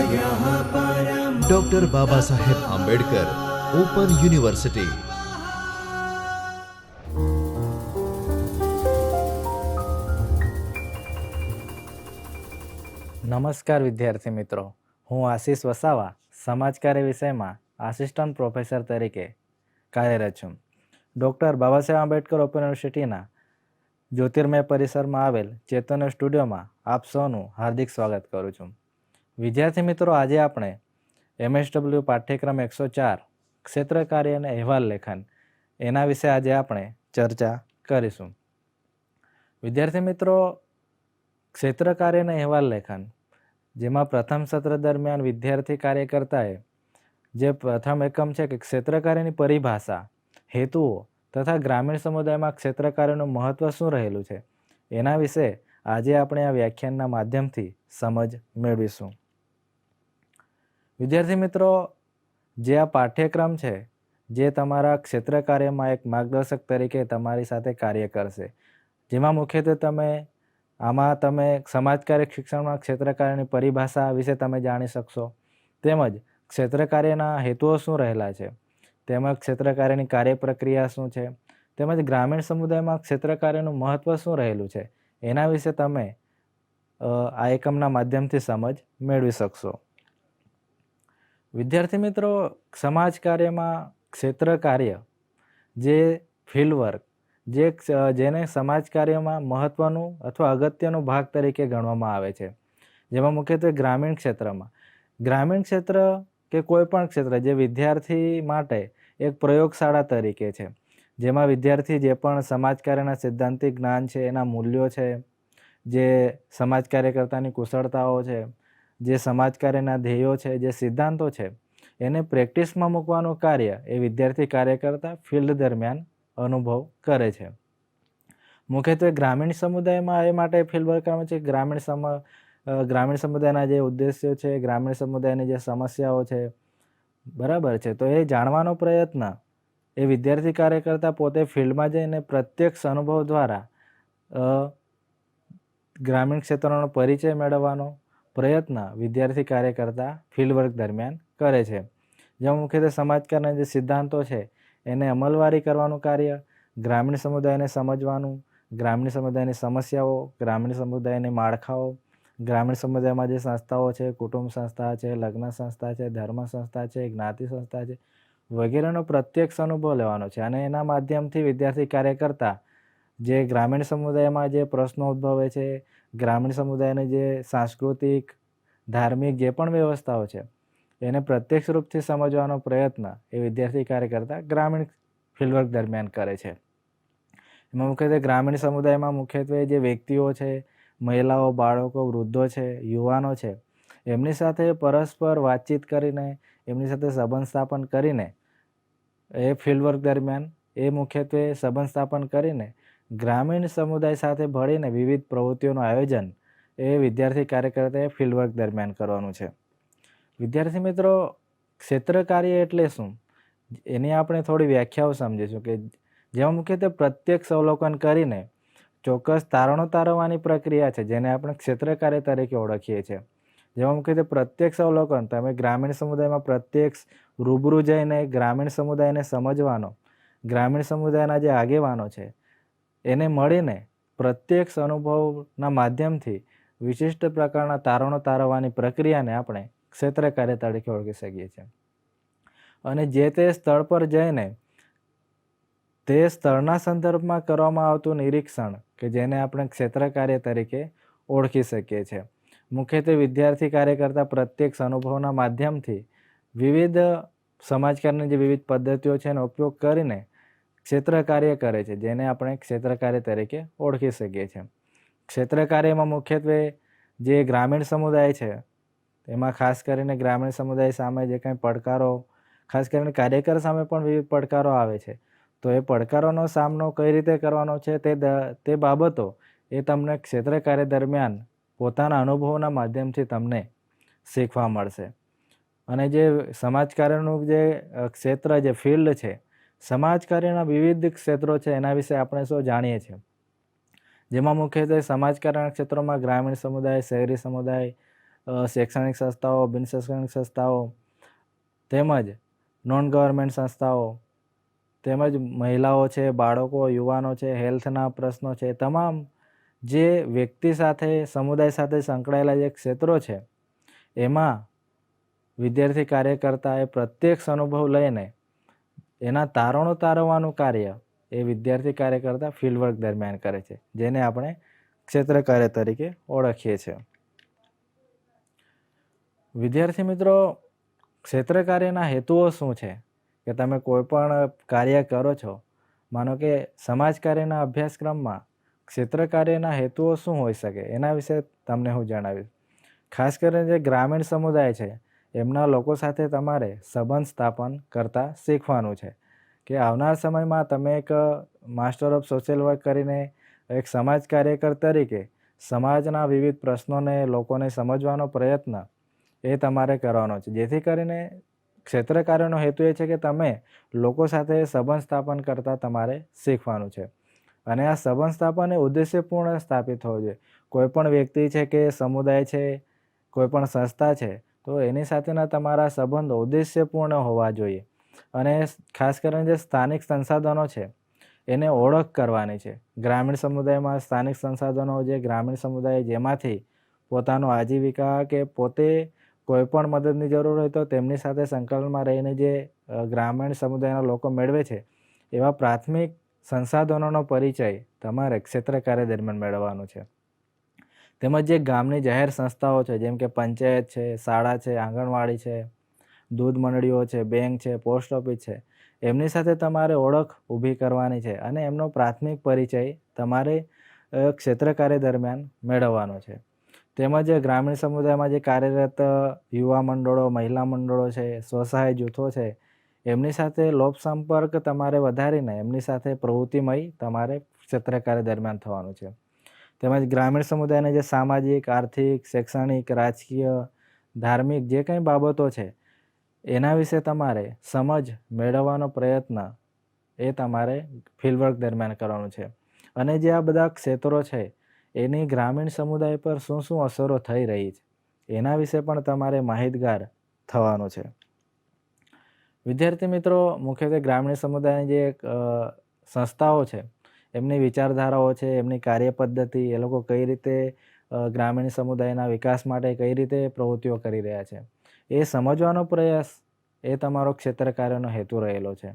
Doctor Baba Saheb Ambedkar open university નમસ્કાર વિદ્યાર્થી મિત્રો. હું આશીષ વસાવા સમાજકાર્ય વિષયમાં આસિસ્ટન્ટ પ્રોફેસર તરીકે કાર્યરત છું. ડૉક્ટર બાબા સાહેબ આંબેડકર ઓપન યુનિવર્સિટીના જ્યોતિર્મય પરિસરમાં આવેલ ચેતન સ્ટુડિયોમાં આપ સૌનું હાર્દિક સ્વાગત કરું છું. વિદ્યાર્થી મિત્રો, આજે આપણે એમએસડબલ્યુ પાઠ્યક્રમ એકસો ચાર, ક્ષેત્ર કાર્ય અને અહેવાલ લેખન એના વિશે આજે આપણે ચર્ચા કરીશું. વિદ્યાર્થી મિત્રો, ક્ષેત્ર કાર્ય અને અહેવાલ લેખન, જેમાં પ્રથમ સત્ર દરમિયાન વિદ્યાર્થી કાર્યકર્તાએ જે પ્રથમ એકમ છે કે ક્ષેત્ર કાર્યની પરિભાષા, હેતુઓ તથા ગ્રામીણ સમુદાયમાં ક્ષેત્ર કાર્યનું મહત્ત્વ શું રહેલું છે, એના વિશે આજે આપણે આ વ્યાખ્યાનના માધ્યમથી સમજ મેળવીશું. વિદ્યાર્થી મિત્રો, જે આ પાઠ્યક્રમ છે, જે તમારા ક્ષેત્ર કાર્યમાં એક માર્ગદર્શક તરીકે તમારી સાથે કાર્ય કરશે, જેમાં મુખ્યત્વે તમે, આમાં તમે સમાજકાર્ય શિક્ષણમાં ક્ષેત્ર કાર્યની પરિભાષા વિશે તમે જાણી શકશો, તેમજ ક્ષેત્ર કાર્યના હેતુઓ શું રહેલા છે, તેમજ ક્ષેત્ર કાર્યની કાર્ય પ્રક્રિયા શું છે, તેમજ ગ્રામીણ સમુદાયમાં ક્ષેત્ર કાર્યનું મહત્ત્વ શું રહેલું છે, એના વિશે તમે આ એકમના માધ્યમથી સમજ મેળવી શકશો. વિદ્યાર્થી મિત્રો, સમાજ કાર્યમાં ક્ષેત્ર કાર્ય, જે ફિલ્ડ વર્ક જે જેને સમાજ કાર્યમાં મહત્ત્વનું અથવા અગત્યનો ભાગ તરીકે ગણવામાં આવે છે. જેમાં મુખ્યત્વે ગ્રામીણ ક્ષેત્રમાં. ગ્રામીણ ક્ષેત્ર કે કોઈપણ ક્ષેત્ર જે વિદ્યાર્થી માટે એક પ્રયોગશાળા તરીકે છે. જેમાં વિદ્યાર્થી જે પણ સમાજ કાર્યના સિદ્ધાંતિક જ્ઞાન છે, એના મૂલ્યો છે, જે સમાજ કાર્યકર્તાની કુશળતાઓ છે જે સમાજકાર્યના ધ્યેયો છે, જે સિદ્ધાંતો છે, એને પ્રેક્ટિસમાં મૂકવાનું કાર્ય એ વિદ્યાર્થી કાર્યકર્તા ફિલ્ડ દરમિયાન અનુભવ કરે છે. મુખ્યત્વે ગ્રામીણ સમુદાયમાં એ માટે ફિલ્ડ વર્ક કરવામાં છે. ગ્રામીણ સમ ગ્રામીણ સમુદાયના જે ઉદ્દેશ્યો છે, ગ્રામીણ સમુદાયની જે સમસ્યાઓ છે, બરાબર છે. તો એ જાણવાનો પ્રયત્ન એ વિદ્યાર્થી કાર્યકર્તા પોતે ફિલ્ડમાં જઈને પ્રત્યક્ષ અનુભવ દ્વારા ગ્રામીણ ક્ષેત્રનો પરિચય મેળવવાનો પ્રયત્ન વિદ્યાર્થી કાર્યકર્તા ફિલ્ડ વર્ક દરમિયાન કરે છે. જેમાં મુખ્યત્વે સમાજકારના જે સિદ્ધાંતો છે, એને અમલવારી કરવાનું કાર્ય, ગ્રામીણ સમુદાયને સમજવાનું, ગ્રામીણ સમુદાયની સમસ્યાઓ, ગ્રામીણ સમુદાયની માળખાઓ, ગ્રામીણ સમુદાયમાં જે સંસ્થાઓ છે, કુટુંબ સંસ્થા છે, લગ્ન સંસ્થા છે, ધર્મ સંસ્થા છે, જ્ઞાતિ સંસ્થા છે, વગેરેનો પ્રત્યક્ષ અનુભવ લેવાનો છે. અને એના માધ્યમથી વિદ્યાર્થી કાર્યકર્તા જે ગ્રામીણ સમુદાયમાં જે પ્રશ્નો ઉદ્ભવે છે ગ્રામીણ સમુદાયની જે સાંસ્કૃતિક, ધાર્મિક જે પણ વ્યવસ્થાઓ છે, એને પ્રત્યક્ષ રૂપથી સમજવાનો પ્રયત્ન એ વિદ્યાર્થી કાર્યકર્તા ગ્રામીણ ફિલ્ડવર્ક દરમિયાન કરે છે. એમાં મુખ્યત્વે ગ્રામીણ સમુદાયમાં મુખ્યત્વે જે વ્યક્તિઓ છે, મહિલાઓ, બાળકો, વૃદ્ધો છે, યુવાનો છે, એમની સાથે પરસ્પર વાતચીત કરીને, એમની સાથે સંબંધ સ્થાપન કરીને, એ ફિલ્ડવર્ક દરમિયાન એ મુખ્યત્વે સંબંધ સ્થાપન કરીને ગ્રામીણ સમુદાય સાથે ભળીને વિવિધ પ્રવૃત્તિઓનું આયોજન એ વિદ્યાર્થી કાર્યકર્તાએ ફિલ્ડવર્ક દરમિયાન કરવાનું છે. વિદ્યાર્થી મિત્રો, ક્ષેત્ર કાર્ય એટલે શું? એની આપણે થોડી વ્યાખ્યાઓ સમજીશું કે જેમાં મુખ્યત્વે પ્રત્યક્ષ અવલોકન કરીને ચોક્કસ તારણો તારવવાની પ્રક્રિયા છે, જેને આપણે ક્ષેત્ર કાર્ય તરીકે ઓળખીએ છીએ. જેમાં મુખ્યત્વે પ્રત્યક્ષ અવલોકન તમે ગ્રામીણ સમુદાયમાં પ્રત્યક્ષ રૂબરૂ જઈને ગ્રામીણ સમુદાયને સમજવાનો, ગ્રામીણ સમુદાયના જે આગેવાનો છે એને મળીને પ્રત્યક્ષ અનુભવના માધ્યમથી વિશિષ્ટ પ્રકારના તારણો તારવવાની પ્રક્રિયાને આપણે ક્ષેત્ર કાર્ય તરીકે ઓળખી શકીએ છીએ. અને જે તે સ્થળ પર જઈને તે સ્થળના સંદર્ભમાં કરવામાં આવતું નિરીક્ષણ કે જેને આપણે ક્ષેત્ર કાર્ય તરીકે ઓળખી શકીએ છીએ. મુખ્યત્વે વિદ્યાર્થી કાર્ય કરતા પ્રત્યક્ષ અનુભવના માધ્યમથી વિવિધ સમાજકારની જે વિવિધ પદ્ધતિઓ છે એનો ઉપયોગ કરીને ક્ષેત્ર કાર્ય કરે છે, જેને આપણે ક્ષેત્ર કાર્ય તરીકે ઓળખી શકીએ છીએ. ક્ષેત્ર કાર્યમાં મુખ્યત્વે જે ગ્રામીણ સમુદાય છે એમાં ખાસ કરીને ગ્રામીણ સમુદાય સામે જે કંઈ પડકારો, ખાસ કરીને કાર્યકર સામે પણ વિવિધ પડકારો આવે છે. તો એ પડકારોનો સામનો કઈ રીતે કરવાનો છે તે તે બાબતો એ તમને ક્ષેત્ર કાર્ય દરમિયાન પોતાના અનુભવોના માધ્યમથી તમને શીખવા મળશે. અને જે સમાજ કાર્યનું જે ક્ષેત્ર, જે ફિલ્ડ છે સમાજ કાર્યના વિવિધ ક્ષેત્રો છે, એના વિશે આપણે શું જાણીએ છીએ. જેમાં મુખ્યત્વે સમાજ કાર્યના ક્ષેત્રોમાં ગ્રામીણ સમુદાય, શહેરી સમુદાય શૈક્ષણિક સંસ્થાઓ, બિન શૈક્ષણિક સંસ્થાઓ, તેમજ નોન ગવર્મેન્ટ સંસ્થાઓ, તેમજ મહિલાઓ છે, બાળકો, યુવાનો છે, હેલ્થના પ્રશ્નો છે, તમામ જે વ્યક્તિ સાથે, સમુદાય સાથે સંકળાયેલા જે ક્ષેત્રો છે, એમાં વિદ્યાર્થી કાર્યકર્તાએ પ્રત્યક્ષ અનુભવ લઈને એના તારણો તારવવાનું કાર્ય એ વિદ્યાર્થી કાર્યકર્તા ફિલ્ડવર્ક દરમિયાન કરે છે, જેને આપણે ક્ષેત્ર કાર્ય તરીકે ઓળખીએ છીએ. વિદ્યાર્થી મિત્રો ક્ષેત્ર કાર્યના હેતુઓ શું છે? કે તમે કોઈ પણ કાર્ય કરો છો, માનો કે સમાજ કાર્યના અભ્યાસક્રમમાં ક્ષેત્ર કાર્યના હેતુઓ શું હોઈ શકે, એના વિશે તમને હું જણાવીશ. ખાસ કરીને જે ગ્રામીણ સમુદાય છે એમના લોકો સાથે તમારે સંબંધ સ્થાપન કરતાં શીખવાનું છે. કે આવનાર સમયમાં તમે એક માસ્ટર ઓફ સોશિયલ વર્ક કરીને એક સમાજ કાર્યકર તરીકે સમાજના વિવિધ પ્રશ્નોને લોકોને સમજવાનો પ્રયત્ન એ તમારે કરવાનો છે. જેથી કરીને ક્ષેત્રકાર્યનો હેતુ એ છે કે તમે લોકો સાથે સંબંધ સ્થાપન કરતાં તમારે શીખવાનું છે. અને આ સંબંધ સ્થાપન એ ઉદ્દેશ્યપૂર્ણ સ્થાપિત હોવું જોઈએ. કોઈપણ વ્યક્તિ છે કે સમુદાય છે, કોઈ પણ સંસ્થા છે તો એની સાથેના તમારા સંબંધો ઉદ્દેશ્યપૂર્ણ હોવા જોઈએ. અને ખાસ કરીને જે સ્થાનિક સંસાધનો છે, એને ઓળખ કરવાની છે. ગ્રામીણ સમુદાયમાં સ્થાનિક સંસાધનો જે ગ્રામીણ સમુદાય જેમાંથી પોતાનો આજીવિકા કે પોતે કોઈપણ મદદની જરૂર હોય તો તેમની સાથે સંકલનમાં રહીને જે ગ્રામીણ સમુદાયના લોકો મેળવે છે, એવા પ્રાથમિક સંસાધનોનો પરિચય તમારે ક્ષેત્ર કાર્ય દરમિયાન મેળવવાનો છે. તેમજ જે ગામની જાહેર સંસ્થાઓ છે, જેમ કે પંચાયત છે, શાળા છે, આંગણવાડી છે, દૂધ મંડળીઓ છે, બેંક છે, પોસ્ટ ઓફિસ છે, એમની સાથે તમારે ઓળખ ઊભી કરવાની છે અને એમનો પ્રાથમિક પરિચય તમારે ક્ષેત્રકાર્ય ક્ષેત્ર કાર્ય દરમિયાન મેળવવાનો છે. તેમજ ગ્રામીણ સમુદાયમાં જે કાર્યરત યુવા મંડળો, મહિલા મંડળો છે, સ્વસહાય જૂથો છે, એમની સાથે લોક સંપર્ક તમારે વધારીને એમની સાથે પ્રવૃત્તિમય તમારે ક્ષેત્ર કાર્ય દરમિયાન થવાનું છે. તેમજ ગ્રામીણ સમુદાયના જે સામાજિક, આર્થિક, શૈક્ષણિક, રાજકીય, ધાર્મિક જે કંઈ બાબતો છે, એના વિશે તમારે સમજ મેળવવાનો પ્રયત્ન એ તમારે ફિલ્ડવર્ક દરમિયાન કરવાનું છે. અને જે આ બધા ક્ષેત્રો છે, એની ગ્રામીણ સમુદાય પર શું શું અસરો થઈ રહી છે, એના વિશે પણ તમારે માહિતગાર થવાનું છે. વિદ્યાર્થી મિત્રો, મુખ્યત્વે ગ્રામીણ સમુદાયની જે એક સંસ્થાઓ છે એમની વિચારધારાઓ છે, એમની કાર્ય પદ્ધતિ એ લોકો કઈ રીતે ગ્રામીણ સમુદાયના વિકાસ માટે કઈ રીતે પ્રવૃત્તિઓ કરી રહ્યા છે. એ સમજવાનો પ્રયાસ એ તમારો ક્ષેત્ર કાર્યનો હેતુ રહેલો છે.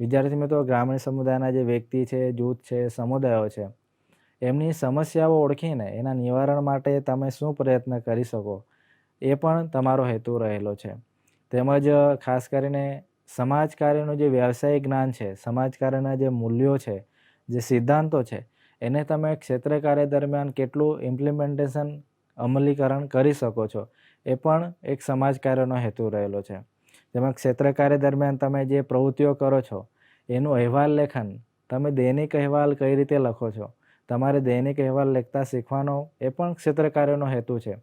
વિદ્યાર્થી મિત્રો, ગ્રામીણ સમુદાયના જે વ્યક્તિ છે, જૂથ છે, સમુદાયો છે, એમની સમસ્યાઓ ઓળખીને એના નિવારણ માટે તમે શું પ્રયત્ન કરી શકો, એ પણ તમારો હેતુ રહેલો છે. તેમજ, ખાસ કરીને સમાજ કાર્યનું જે વ્યવસાયિક જ્ઞાન છે, સમાજ કાર્યના જે મૂલ્યો છે જે સિદ્ધાંતો છે, એને તમે ક્ષેત્ર કાર્ય દરમિયાન કેટલું ઇમ્પ્લિમેન્ટેશન અમલીકરણ કરી શકો છો, એ પણ એક સમાજ કાર્યનો હેતુ રહેલો છે. જેમાં ક્ષેત્ર કાર્ય દરમિયાન તમે જે પ્રવૃત્તિઓ કરો છો, એનું અહેવાલ લેખન તમે દૈનિક અહેવાલ કઈ રીતે લખો છો, તમારે દૈનિક અહેવાલ લખતા શીખવાનો એ પણ ક્ષેત્ર કાર્યનો હેતુ છે.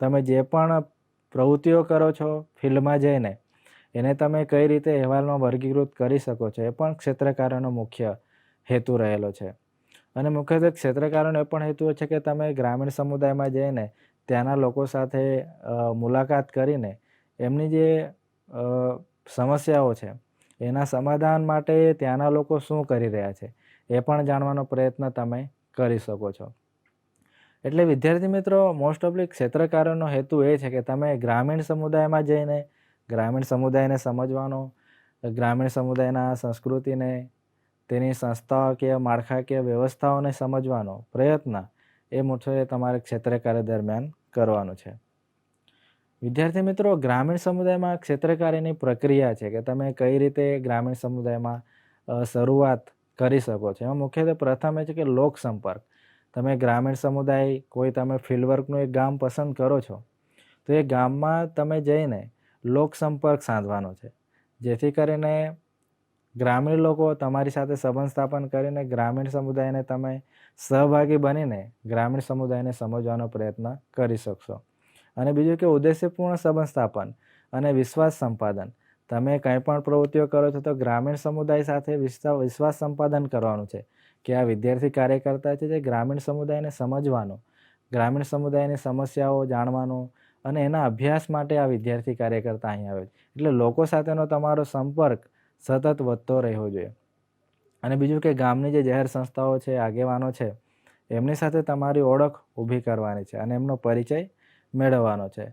તમે જે પણ પ્રવૃત્તિઓ કરો છો ફિલ્ડમાં જઈને, એને તમે કઈ રીતે અહેવાલમાં વર્ગીકૃત કરી શકો છો એ પણ ક્ષેત્ર કાર્યનો મુખ્ય હેતુ રહેલો છે. અને મુખ્યત્વે ક્ષેત્રકારોનો એ પણ હેતુ છે કે તમે ગ્રામીણ સમુદાયમાં જઈને ત્યાંના લોકો સાથે મુલાકાત કરીને એમની જે સમસ્યાઓ છે, એના સમાધાન માટે ત્યાંના લોકો શું કરી રહ્યા છે, એ પણ જાણવાનો પ્રયત્ન તમે કરી શકો છો. એટલે વિદ્યાર્થી મિત્રો મોસ્ટ ઓફલી ક્ષેત્રકારોનો હેતુ એ છે કે તમે ગ્રામીણ સમુદાયમાં જઈને, ગ્રામીણ સમુદાયને સમજવાનો, ગ્રામીણ સમુદાયના સંસ્કૃતિને તેની સંસ્થાકીય માળખાકીય વ્યવસ્થાઓને સમજવાનો પ્રયત્ન એ મુખ્યત્વે તમારે ક્ષેત્રકાર્ય દરમિયાન કરવાનું છે. વિદ્યાર્થી મિત્રો, ગ્રામીણ સમુદાયમાં ક્ષેત્રકાર્યની પ્રક્રિયા છે કે તમે કઈ રીતે ગ્રામીણ સમુદાયમાં શરૂઆત કરી શકો છો? એમાં મુખ્યત્વે પ્રથમ એ છે કે લોક સંપર્ક તમે ગ્રામીણ સમુદાય, કોઈ તમે ફિલ્ડવર્કનું એક ગામ પસંદ કરો છો, તો એ ગામમાં તમે જઈને લોક સંપર્ક સાધવાનો છે. જેથી કરીને ગ્રામીણ લોકો તમારી સાથે સંબંધ સ્થાપન કરીને ગ્રામીણ સમુદાયને તમે સહભાગી બનીને ગ્રામીણ સમુદાયને સમજવાનો પ્રયત્ન કરી શકશો. અને બીજું કે ઉદ્દેશ્યપૂર્ણ સંબંધ સ્થાપન અને વિશ્વાસ સંપાદન. તમે કંઈ પણ પ્રવૃત્તિઓ કરો છો તો ગ્રામીણ સમુદાય સાથે વિશ્વાસ સંપાદન કરવાનું છે કે આ વિદ્યાર્થી કાર્યકર્તા છે જે ગ્રામીણ સમુદાયને સમજવાનો, ગ્રામીણ સમુદાયની સમસ્યાઓ જાણવાનું અને એના અભ્યાસ માટે આ વિદ્યાર્થી કાર્યકર્તા અહીં આવે છે. એટલે લોકો સાથેનો તમારો સંપર્ક સતત વધતો રહેવો જોઈએ. અને બીજું કે ગામની જે જાહેર સંસ્થાઓ છે, આગેવાનો છે, એમની સાથે તમારી ઓળખ ઊભી કરવાની છે અને એમનો પરિચય મેળવવાનો છે.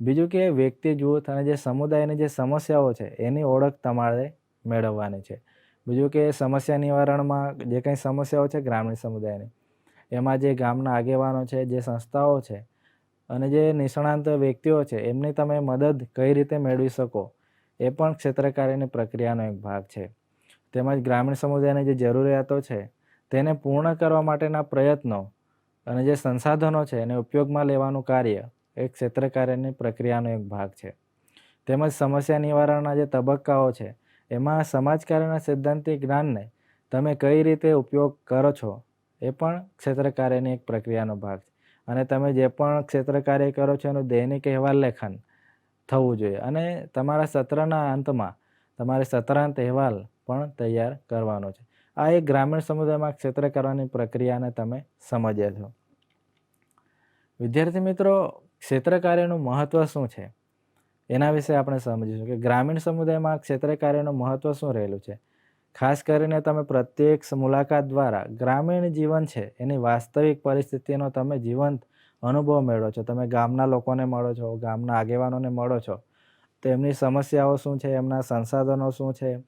બીજું કે વ્યક્તિ જૂથ અને જે સમુદાયની જે સમસ્યાઓ છે, એની ઓળખ તમારે મેળવવાની છે. બીજું કે સમસ્યા નિવારણમાં જે કંઈ સમસ્યાઓ છે ગ્રામીણ સમુદાયની, એમાં જે ગામના આગેવાનો છે, જે સંસ્થાઓ છે અને જે નિષ્ણાંત વ્યક્તિઓ છે, એમની તમે મદદ કઈ રીતે મેળવી શકો? એ પણ ક્ષેત્રકાર્યની પ્રક્રિયાનો એક ભાગ છે. તેમજ ગ્રામીણ સમુદાયની જે જરૂરિયાતો છે, તેને પૂર્ણ કરવા માટેના પ્રયત્નો અને જે સંસાધનો છે, એને ઉપયોગમાં લેવાનું કાર્ય એ ક્ષેત્રકાર્યની પ્રક્રિયાનો એક ભાગ છે. તેમજ સમસ્યા નિવારણના જે તબક્કાઓ છે, એમાં સમાજકાર્યના સૈદ્ધાંતિક જ્ઞાનને તમે કઈ રીતે ઉપયોગ કરો છો, એ પણ ક્ષેત્રકાર્યની એક પ્રક્રિયાનો ભાગ છે. અને તમે જે પણ ક્ષેત્રકાર્ય કરો છો, એનું દૈનિક અહેવાલ લેખન થવું જોઈએ. અને તમારા સત્રના અંતમાં તમારે સત્રાંત અહેવાલ પણ તૈયાર કરવાનો છે. આ એક ગ્રામીણ સમુદાયમાં ક્ષેત્ર કરવાની પ્રક્રિયાને તમે સમજ્યા છો. વિદ્યાર્થી મિત્રો, ક્ષેત્ર કાર્યનું મહત્ત્વ શું છે? એના વિશે આપણે સમજીશું કે ગ્રામીણ સમુદાયમાં ક્ષેત્ર કાર્યનું મહત્ત્વ શું રહેલું છે? ખાસ કરીને તમે પ્રત્યક્ષ મુલાકાત દ્વારા ગ્રામીણ જીવન છે એની વાસ્તવિક પરિસ્થિતિનો તમે જીવંત અનુભવ મેળવો છો. તમે ગામના લોકોને મળો છો, ગામના આગેવાનોને મળો છો. તો એમની સમસ્યાઓ શું છે? એમના સંસાધનો શું છે?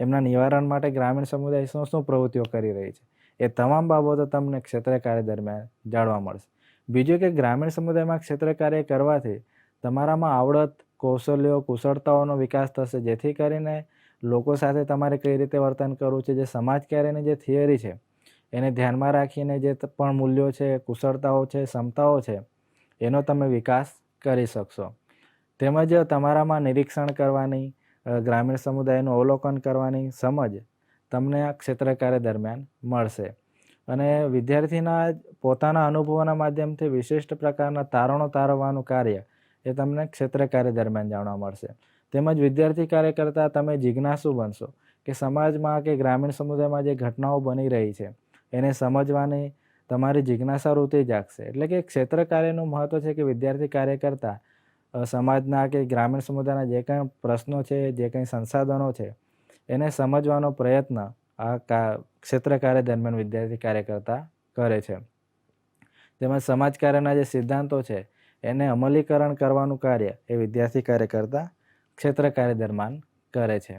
એમના નિવારણ માટે ગ્રામીણ સમુદાય શું શું પ્રવૃત્તિઓ કરી રહી છે? એ તમામ બાબતો તમને ક્ષેત્ર કાર્ય દરમિયાન જાણવા મળશે. બીજું કે ગ્રામીણ સમુદાયમાં ક્ષેત્ર કાર્ય કરવાથી તમારામાં આવડત, કૌશલ્યો, કુશળતાઓનો વિકાસ થશે. જેથી કરીને લોકો સાથે તમારે કઈ રીતે વર્તન કરવું છે? જે સમાજ કાર્યની જે થિયરી છે એને ધ્યાનમાં રાખીને જે પણ મૂલ્યો છે, કુશળતાઓ છે, ક્ષમતાઓ છે, એનો તમે વિકાસ કરી શકશો. તેમજ તમારામાં નિરીક્ષણ કરવાની ગ્રામીણ સમુદાયનું અવલોકન કરવાની સમજ તમને આ ક્ષેત્રકાર્ય દરમિયાન મળશે. અને વિદ્યાર્થીના પોતાના અનુભવોના માધ્યમથી વિશિષ્ટ પ્રકારના તારણો તારવવાનું કાર્ય એ તમને ક્ષેત્ર કાર્ય દરમિયાન જાણવા મળશે. તેમજ વિદ્યાર્થી કાર્ય કરતાં તમે જિજ્ઞાસુ બનશો કે સમાજમાં કે ગ્રામીણ સમુદાયમાં જે ઘટનાઓ બની રહી છે એને સમજવાની તમારી જિજ્ઞાસા વૃત્તિ જાગશે. એટલે કે ક્ષેત્ર કાર્યનું મહત્ત્વ છે કે વિદ્યાર્થી કાર્ય કરતાં સમાજના કે ગ્રામીણ સમુદાયના જે કંઈ પ્રશ્નો છે, જે કંઈ સંસાધનો છે, એને સમજવાનો પ્રયત્ન આ ક્ષેત્ર કાર્ય દરમિયાન વિદ્યાર્થી કાર્ય કરતા કરે છે. તેમજ સમાજ કાર્યના જે સિદ્ધાંતો છે, એને અમલીકરણ કરવાનું કાર્ય એ વિદ્યાર્થી કાર્યકર્તા ક્ષેત્ર કાર્ય દરમિયાન કરે છે.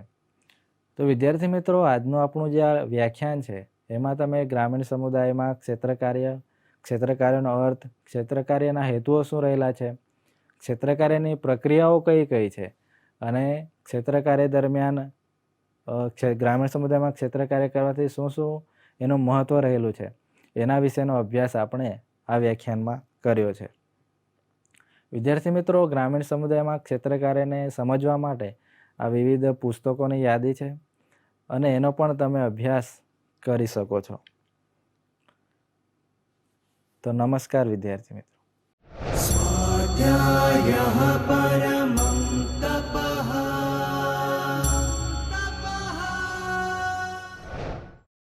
તો વિદ્યાર્થી મિત્રો, આજનું આપણું જે આ વ્યાખ્યાન છે એમાં તમે ગ્રામીણ સમુદાયમાં ક્ષેત્ર કાર્ય, ક્ષેત્ર કાર્યનો અર્થ, ક્ષેત્ર કાર્યના હેતુઓ શું રહેલા છે? ક્ષેત્ર કાર્યની પ્રક્રિયાઓ કઈ કઈ છે? અને ક્ષેત્ર કાર્ય દરમિયાન ગ્રામીણ સમુદાયમાં ક્ષેત્ર કાર્ય કરવાથી શું શું એનું મહત્ત્વ રહેલું છે? એના વિશેનો અભ્યાસ આપણે આ વ્યાખ્યાનમાં કર્યો છે. વિદ્યાર્થી મિત્રો, ગ્રામીણ સમુદાયમાં ક્ષેત્ર કાર્યને સમજવા માટે આ વિવિધ પુસ્તકોની યાદી છે. અને એનો પણ તમે અભ્યાસ કરી શકો છો. તો નમસ્કાર વિદ્યાર્થી મિત્રો. સ્વાધ્યાય